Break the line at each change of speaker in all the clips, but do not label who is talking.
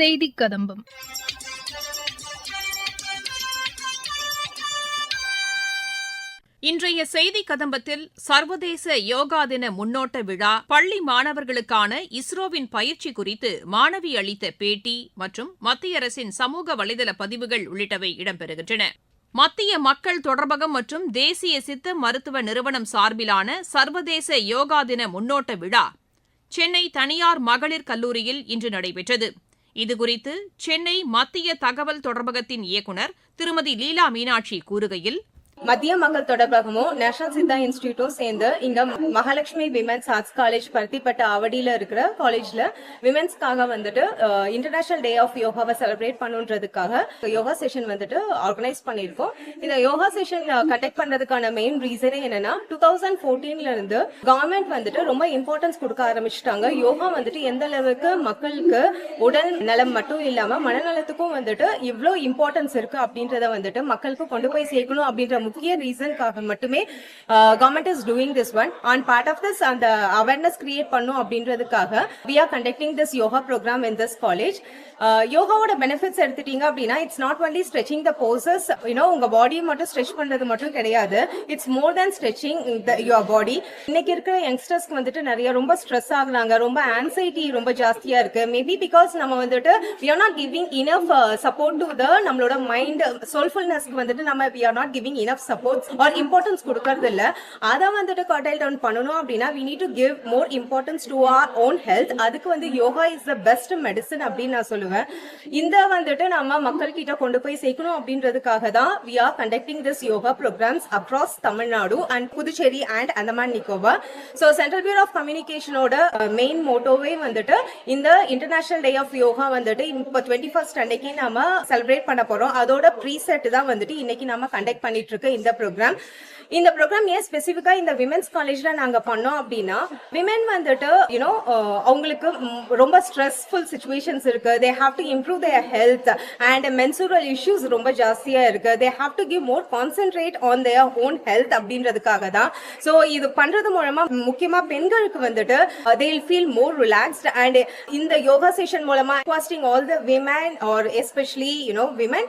செய்தி கதம்பம் இன்றைய செய்தி கதம்பத்தில் சர்வதேச யோகா தின முன்னோட்ட விழா பள்ளி மாணவர்களுக்கான இஸ்ரோவின் பயிற்சி குறித்து மாணவி அளித்த பேட்டி மற்றும் மத்திய அரசின் சமூக வலைதள பதிவுகள் உள்ளிட்டவை இடம்பெறுகின்றன மத்திய மக்கள் தொடர்பகம் மற்றும் தேசிய சித்த மருத்துவ நிறுவனம் சார்பிலான சர்வதேச யோகா தின முன்னோட்ட விழா சென்னை தனியார் மகளிர் கல்லூரியில் இன்று நடைபெற்றது இதுகுறித்து சென்னை மத்திய தகவல் தொடர்பகத்தின் இயக்குநர் திருமதி லீலா மீனாட்சி கூறுகையில்
மத்திய மகள் தொடர்பாகவும் நேஷனல் சித்தா இன்ஸ்டியூட்டும் சேர்ந்து இங்க மகாலட்சுமி விமென்ஸ் ஆர்ட்ஸ் காலேஜ் பருத்திப்பட்ட அவடியில இருக்கிற காலேஜ்ல விமென்ஸ்க்காக வந்துட்டு இன்டர்நேஷனல் டே ஆஃப் யோகாவை செலிப்ரேட் பண்ணுன்றதுக்காக யோகா செஷன் வந்துட்டு ஆர்கனைஸ் பண்ணியிருக்கோம் இந்த யோகா செஷன் கண்டக்ட் பண்றதுக்கான மெயின் ரீசனே என்னன்னா டூ தௌசண்ட் ஃபோர்டீன்ல இருந்து கவர்மெண்ட் வந்துட்டு ரொம்ப இம்பார்ட்டன்ஸ் கொடுக்க ஆரம்பிச்சிட்டாங்க யோகா வந்துட்டு எந்த அளவுக்கு மக்களுக்கு உடல் நலம் மட்டும் இல்லாம மனநலத்துக்கும் வந்துட்டு இவ்வளோ இம்பார்ட்டன்ஸ் இருக்கு அப்படின்றத வந்துட்டு மக்களுக்கு கொண்டு போய் சேர்க்கணும் அப்படின்ற முக்கிய ரீசனுக்காக மட்டுமே government is doing this one on part of this அந்த அவேர்னஸ் கிரியேட் பண்ணும் அப்படின்றதுக்காக we are conducting this yoga program in this college யோகாவோட பெனிஃபிட்ஸ் எடுத்துட்டீங்க அப்படின்னா it's not only stretching the poses you know உங்க பாடியை மட்டும் ஸ்ட்ரெச் பண்றது மட்டும் கிடையாது it's more than stretching the your body இன்னைக்கு இருக்கிற யங்ஸ்டர்ஸ்க்கு வந்துட்டு நிறைய ரொம்ப ஸ்ட்ரெஸ் ஆகுறாங்க ரொம்ப ஆன்சைட்டி ரொம்ப ஜாஸ்தியா இருக்கு மேபி பிகாஸ் நம்ம வந்துட்டு we are not giving enough support to the நம்மளோட மைண்ட் சோல்ஃபுல்னஸ்க்கு வந்துட்டு நம்ம we are not giving enough of supports are importance கொடுக்கறது இல்லை அதை வந்துட்டு கர்டைல் டவுன் பண்ணணும் அப்படின்னா we need to give more importance to our own health அதுக்கு வந்து yoga is the best medicine அப்படின்னு நான் சொல்லுவேன் இந்த வந்துட்டு நம்ம மக்கள் கிட்ட கொண்டு போய் சேர்க்கணும் அப்படின்றதுக்காக தான் we are conducting this yoga programs across Tamil Nadu and Puducherry and Andaman Nicobar so central bureau of கம்யூனிகேஷனோட மெயின் மோட்டோவே வந்துட்டு இந்த இன்டர்நேஷனல் டே ஆஃப் யோகா வந்துட்டு இப்போ டுவெண்ட்டி ஃபர்ஸ்ட் அன்னைக்கு நம்ம செலிப்ரேட் பண்ண போறோம் அதோட ப்ரீசெட் தான் வந்துட்டு இன்னைக்கு நம்ம கண்டக்ட் பண்ணிட்டு இருக்கு இந்த ப்ரோக்ராம் இந்த ப்ரோக்ராம் ஏன் ஸ்பெசிஃபிக்கா இந்த விமென்ஸ் காலேஜ்ல நாங்க பண்ணோம் அப்படின்னா விமென் வந்துட்டு யூனோ அவங்களுக்கு ரொம்ப ஸ்ட்ரெஸ்ஃபுல் சுச்சுவேஷன்ஸ் இருக்கு they have to improve their health and menstrual issues ரொம்ப ஜாஸ்தியா இருக்கு they have to give more concentrate on their own health அப்படின்றதுக்காக தான் ஸோ இது பண்றது மூலமா முக்கியமா பெண்களுக்கு வந்துட்டு they feel more relaxed and இந்த யோகா செஷன் மூலமா all the women are especially you know women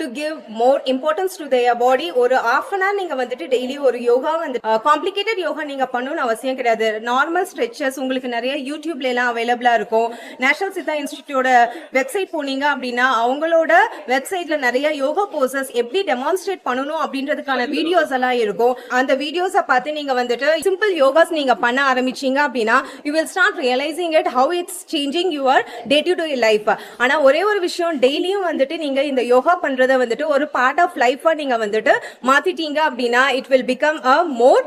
to give more importance to their body ஒரு ஆஃப் அன் ஹவர் நீங்கள் வந்துட்டு டெய்லி ஒரு யோகா வந்து காம்ப்ளிகேட்டட் uh, யோகா நீங்கள் பண்ணணும்னு அவசியம் கிடையாது நார்மல் ஸ்ட்ரெச்சஸ் உங்களுக்கு நிறைய யூடியூப்ல எல்லாம் அவைலபிளாக இருக்கும் நேஷனல் சித்தா இன்ஸ்டிடியூட்டோட வெப்சைட் போனீங்க அப்படின்னா அவங்களோட வெப்சைட்ல நிறைய யோகா போர்சஸ் எப்படி டெமான்ஸ்ட்ரேட் பண்ணணும் அப்படின்றதுக்கான வீடியோஸ் எல்லாம் இருக்கும் அந்த வீடியோஸை பார்த்து நீங்கள் வந்துட்டு சிம்பிள் யோகாஸ் நீங்கள் பண்ண ஆரம்பிச்சீங்க அப்படின்னா you will start realizing it how it's changing your day to day life ஆனால் ஒரே ஒரு விஷயம் டெய்லியும் வந்துட்டு நீங்கள் இந்த யோகா பண்றத வந்துட்டு ஒரு பார்ட் ஆஃப் லைஃபா நீங்க வந்துட்டு மாத்திட்டீங்க அப்படின்னா it will become a more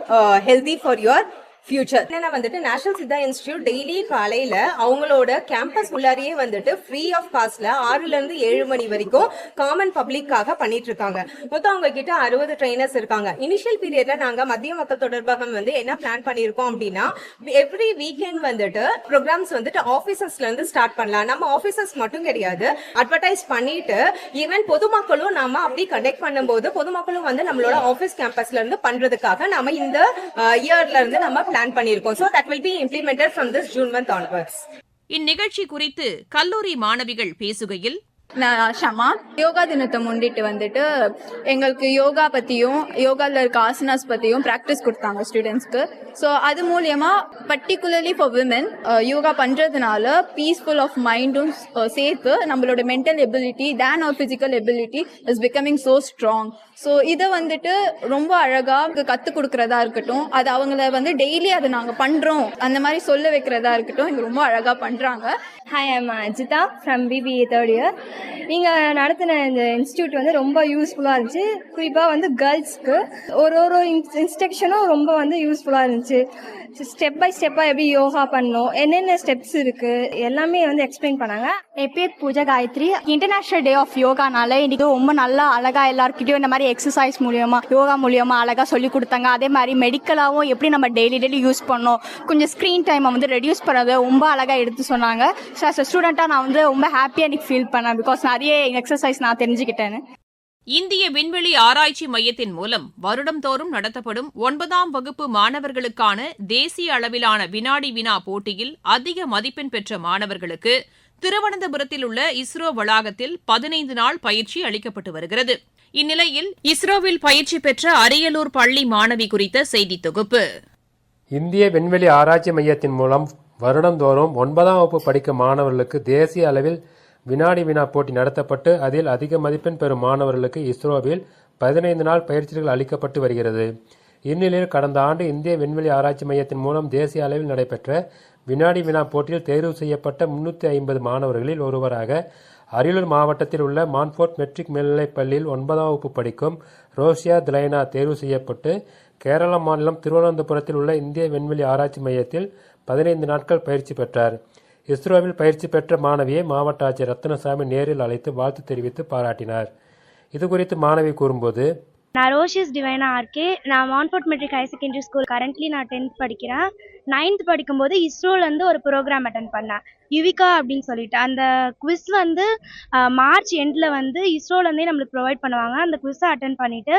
healthy for your future என்னன்னா வந்துட்டு நேஷனல் சித்தா இன்ஸ்டியூட் டெய்லி காலையில அவங்களோட கேம்பஸ் உள்ளாரியே வந்துட்டு ஃப்ரீ ஆஃப் காஸ்ட்ல ஆறுல இருந்து ஏழு மணி வரைக்கும் காமன் பப்ளிக்காக பண்ணிட்டு இருக்காங்க மொத்தம் அவங்க கிட்ட அறுபது ட்ரைனர்ஸ் இருக்காங்க இனிஷியல் பீரியட்ல நாங்க மத்திய மக்கள் தொடர்பாக வந்து என்ன பிளான் பண்ணிருக்கோம் அப்படின்னா எவ்ரி வீக்கெண்ட் வந்துட்டு ப்ரோக்ராம்ஸ் வந்துட்டு ஆபீசஸ்ல இருந்து ஸ்டார்ட் பண்ணலாம் நம்ம ஆபீசஸ் மட்டும் கிடையாது அட்வர்டைஸ் பண்ணிட்டு ஈவன் பொதுமக்களும் நாம அப்படி கண்டெக்ட் பண்ணும்போது பொதுமக்களும் வந்து நம்மளோட ஆபீஸ் கேம்பஸ்ல இருந்து பண்றதுக்காக நாம இந்த இயர்ல uh, இருந்து நம்ம பிளான் பிளான் பண்ணியிருக்கோம் so that will be implemented from this June month onwards
இந்நிகழ்ச்சி குறித்து கல்லூரி மாணவிகள் பேசுகையில் நான் ஷமா யோகா தினத்தை முன்னிட்டு வந்துட்டு எங்களுக்கு யோகா பற்றியும் யோகாவில் இருக்க ஆசனாஸ் பற்றியும் ப்ராக்டிஸ் கொடுத்தாங்க ஸ்டூடெண்ட்ஸ்க்கு ஸோ அது மூலியமாக பர்டிகுலர்லி ஃபார் விமன் யோகா பண்ணுறதுனால பீஸ்ஃபுல் ஆஃப் மைண்டும் சேர்த்து நம்மளோட mental ability then our physical ability is becoming so strong so இதை வந்துட்டு ரொம்ப அழகாக கற்றுக் கொடுக்குறதா இருக்கட்டும் அது அவங்கள வந்து டெய்லி அதை நாங்கள் பண்ணுறோம் அந்த மாதிரி சொல்ல வைக்கிறதா இருக்கட்டும் இங்கே ரொம்ப அழகாக பண்ணுறாங்க
hi I'm Ajitha from BB third year நீங்கள் நடத்தின இந்த இன்ஸ்டியூட் வந்து ரொம்ப யூஸ்ஃபுல்லாக இருந்துச்சு குறிப்பாக வந்து கேர்ள்ஸ்க்கு ஒரு ஒரு இன்ஸ்ட்ரக்ஷனும் ரொம்ப வந்து யூஸ்ஃபுல்லாக இருந்துச்சு ஸ்டெப் பை ஸ்டெப்பாக எப்படி யோகா பண்ணும் என்னென்ன ஸ்டெப்ஸ் இருக்கு எல்லாமே வந்து எக்ஸ்பிளைன் பண்ணாங்க எப்பே Pooja Gayathri international day of யோகானால இன்னைக்கு ரொம்ப நல்லா அழகா எல்லாருக்கிட்டையும் இந்த மாதிரி எக்ஸசைஸ் மூலியமா யோகா மூலியமா அழகா சொல்லி கொடுத்தாங்க அதே மாதிரி மெடிக்கலாகவும் எப்படி நம்ம டெய்லி டெய்லி யூஸ் பண்ணோம் கொஞ்சம் ஸ்க்ரீன் டைமை வந்து ரெடியூஸ் பண்ணது ரொம்ப அழகா எடுத்து சொன்னாங்க ஸோ ஸ்டூடெண்ட்டாக நான் வந்து ரொம்ப ஹாப்பியா எனக்கு ஃபீல் பண்ணேன் பிகாஸ் நிறைய எக்ஸசைஸ் நான் தெரிஞ்சுக்கிட்டேன்னு
இந்திய விண்வெளி ஆராய்ச்சி மையத்தின் மூலம் வருடந்தோறும் நடத்தப்படும் ஒன்பதாம் வகுப்பு மாணவர்களுக்கான தேசிய அளவிலான வினாடி வினா போட்டியில் அதிக மதிப்பெண் பெற்ற மாணவர்களுக்கு திருவனந்தபுரத்தில் உள்ள இஸ்ரோ வளாகத்தில் பதினைந்து நாள் பயிற்சி அளிக்கப்பட்டு வருகிறது இந்நிலையில் இஸ்ரோவில் பயிற்சி பெற்ற அரியலூர் பள்ளி மாணவி குறித்த செய்தி தொகுப்பு
இந்திய விண்வெளி ஆராய்ச்சி மையத்தின் மூலம் வருடந்தோறும் ஒன்பதாம் வகுப்பு படிக்கும் மாணவர்களுக்கு தேசிய அளவில் வினாடி வினா போட்டி நடத்தப்பட்டு அதில் அதிக மதிப்பெண் பெறும் மாணவர்களுக்கு இஸ்ரோவில் பதினைந்து நாள் பயிற்சிகள் அளிக்கப்பட்டு வருகிறது இந்நிலையில் கடந்த ஆண்டு இந்திய விண்வெளி ஆராய்ச்சி மையத்தின் மூலம் தேசிய அளவில் நடைபெற்ற வினாடி வினா போட்டியில் தேர்வு செய்யப்பட்ட முன்னூற்றி ஐம்பது மாணவர்களில் ஒருவராக அரியலூர் மாவட்டத்தில் உள்ள மான்ஃபோர்ட் மெட்ரிக் மேல்நிலைப் பள்ளியில் ஒன்பதாம் வகுப்பு படிக்கும் ரோஷியா திலைனா தேர்வு செய்யப்பட்டு கேரள மாநிலம் திருவனந்தபுரத்தில் உள்ள இந்திய விண்வெளி ஆராய்ச்சி மையத்தில் பதினைந்து நாட்கள் பயிற்சி பெற்றார் இஸ்ரோவில் பயிற்சி பெற்ற மாணவியை மாவட்ட ஆட்சியர் ரத்னசாமி நேரில் அழைத்து வாழ்த்து தெரிவித்து பாராட்டினார் இதுகுறித்து மாணவி கூறும்போது
நான் ரோஷிஸ் டிவைனா ஆர்கே நான் Montfort matric higher secondary school currently நான் டென்த் படிக்கிறேன் நைன்த் படிக்கும்போது இஸ்ரோலேருந்து ஒரு ப்ரோக்ராம் அட்டன் பண்ணேன் யுவிகா அப்படின்னு சொல்லிட்டு அந்த குவிஸ் வந்து மார்ச் எண்டில் வந்து இஸ்ரோலேருந்தே நம்மளுக்கு ப்ரொவைட் பண்ணுவாங்க அந்த குவிஸை அட்டன் பண்ணிவிட்டு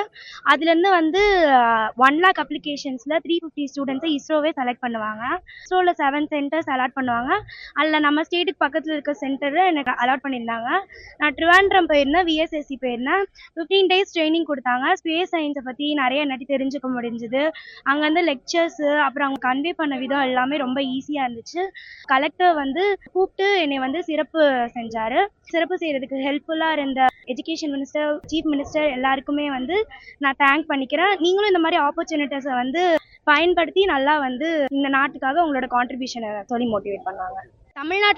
அதுலேருந்து வந்து ஒன் லேக் அப்ளிகேஷன்ஸில் த்ரீ ஃபிஃப்டி ஸ்டூடெண்ட்ஸை இஸ்ரோவே செலக்ட் பண்ணுவாங்க இஸ்ரோவில் செவன் சென்டர்ஸ் அலாட் பண்ணுவாங்க அதில் நம்ம ஸ்டேட்டுக்கு பக்கத்தில் இருக்க சென்டர் எனக்கு அலாட் பண்ணியிருந்தாங்க நான் ட்ரிவாண்ட்ரம் போயிருந்தேன் விஎஸ்எஸ்சி போயிருந்தேன் ஃபிஃப்டீன் டேஸ் ட்ரைனிங் கொடுத்தாங்க ஸ்பேஸ் சயின்ஸை பற்றி நிறைய நட்டி தெரிஞ்சுக்க முடிஞ்சுது அங்க வந்து லெக்சர்ஸ் அப்புறம் அவங்க கன்வே பண்ண விதம் எல்லாமே ரொம்ப ஈஸியாக இருந்துச்சு கலெக்டர் வந்து கூப்பிட்டு என்னை வந்து சிறப்பு செஞ்சார் சிறப்பு செய்கிறதுக்கு ஹெல்ப்ஃபுல்லாக இருந்த எஜுகேஷன் மினிஸ்டர் சீஃப் மினிஸ்டர் எல்லாருக்குமே வந்து நான் தேங்க் பண்ணிக்கிறேன் நீங்களும் இந்த மாதிரி ஆப்பர்ச்சுனிட்டிஸை வந்து பயன்படுத்தி நல்லா வந்து இந்த நாட்டுக்காக உங்களோட கான்ட்ரிபியூஷனை சொல்லி மோட்டிவேட் பண்ணாங்க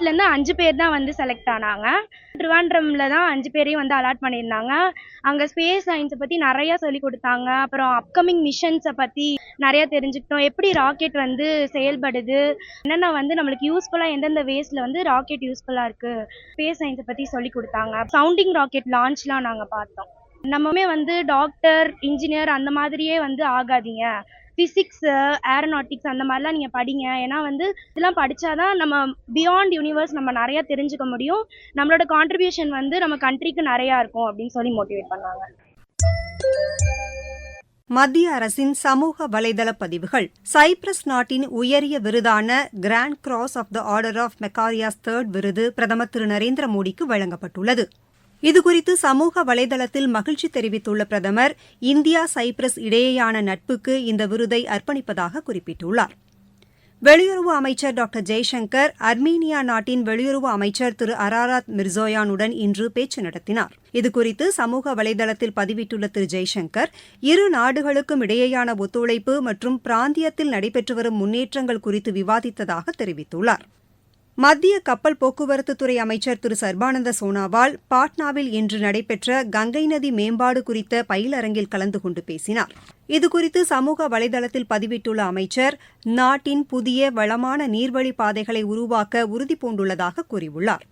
இருந்து அஞ்சு பேர் தான் வந்து செலக்ட் ஆனாங்க திருவாண்டரம்ல தான் அஞ்சு பேரையும் வந்து அலாட் பண்ணியிருந்தாங்க அங்கே ஸ்பேஸ் சயின்ஸை பற்றி நிறையா சொல்லி கொடுத்தாங்க அப்புறம் அப்கமிங் மிஷன்ஸை பற்றி நிறையா தெரிஞ்சுக்கிட்டோம் எப்படி ராக்கெட் வந்து செயல்படுது என்னென்ன வந்து நம்மளுக்கு யூஸ்ஃபுல்லாக எந்தெந்த வேஸில் வந்து ராக்கெட் யூஸ்ஃபுல்லாக இருக்குது ஸ்பேஸ் சயின்ஸை பற்றி சொல்லி கொடுத்தாங்க சவுண்டிங் ராக்கெட் லான்ச்லாம் நாங்கள் பார்த்தோம் நம்மமே வந்து டாக்டர் இன்ஜினியர் அந்த மாதிரியே வந்து ஆகாதீங்க ஃபிசிக்ஸு ஏரோநாட்டிக்ஸ் அந்த மாதிரிலாம் நீங்கள் படிங்க ஏன்னா வந்து இதெல்லாம் படித்தாதான் நம்ம பியாண்ட் யூனிவர்ஸ் நம்ம நிறையா தெரிஞ்சுக்க முடியும் நம்மளோட கான்ட்ரிபியூஷன் வந்து நம்ம கண்ட்ரிக்கு நிறையா இருக்கும் அப்படின்னு சொல்லி மோட்டிவேட் பண்ணாங்க
மத்திய அரசின் சமூக வலைதள பதிவுகள் சைப்ரஸ் நாட்டின் உயரிய விருதான grand cross of the order of Makarios third விருது பிரதமர் திரு நரேந்திர மோடிக்கு வழங்கப்பட்டுள்ளது இதுகுறித்து சமூக வலைதளத்தில் மகிழ்ச்சி தெரிவித்துள்ள பிரதமர் இந்தியா சைப்ரஸ் இடையேயான நட்புக்கு இந்த விருதை அர்ப்பணிப்பதாக குறிப்பிட்டுள்ளார் வெளியுறவு அமைச்சர் டாக்டர் ஜெய்சங்கர் அர்மீனியா நாட்டின் வெளியுறவு அமைச்சர் திரு அராராத் மிர்சோயானுடன் இன்று பேச்சு நடத்தினார் இதுகுறித்து சமூக வலைதளத்தில் பதிவிட்டுள்ள திரு ஜெய்சங்கர் இரு நாடுகளுக்கும் இடையேயான ஒத்துழைப்பு மற்றும் பிராந்தியத்தில் நடைபெற்று வரும் முன்னேற்றங்கள் குறித்து விவாதித்ததாக தெரிவித்துள்ளார் மத்திய கப்பல் போக்குவரத்துத்துறை அமைச்சர் திரு சர்பானந்த சோனாவால் பாட்னாவில் இன்று நடைபெற்ற கங்கை நதி மேம்பாடு குறித்த பயிலரங்கில் கலந்து கொண்டு பேசினார் இதுகுறித்து சமூக வலைதளத்தில் பதிவிட்டுள்ள அமைச்சர் நாட்டின் புதிய வளமான நீர்வழி பாதைகளை உருவாக்க உறுதிபூண்டுள்ளதாக கூறியுள்ளார்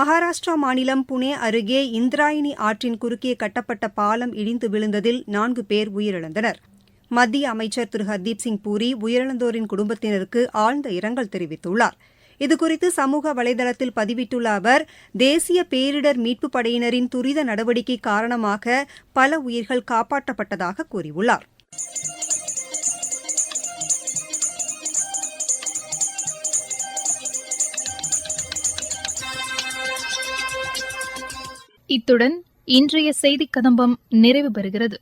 மகாராஷ்டிரா மாநிலம் புனே அருகே இந்திராயினி ஆற்றின் குறுக்கே கட்டப்பட்ட பாலம் இடிந்து விழுந்ததில் நான்கு பேர் உயிரிழந்தனா் மத்திய அமைச்சர் திரு ஹர்தீப் சிங் பூரி உயிரிழந்தோரின் குடும்பத்தினருக்கு ஆழ்ந்த இரங்கல் தெரிவித்துள்ளார் இதுகுறித்து சமூக வலைதளத்தில் பதிவிட்டுள்ள அவர் தேசிய பேரிடர் மீட்புப் படையினரின் துரித நடவடிக்கை காரணமாக பல உயிர்கள் காப்பாற்றப்பட்டதாக கூறியுள்ளார் இத்துடன் இன்றைய செய்திக் கதம்பம் நிறைவு பெறுகிறது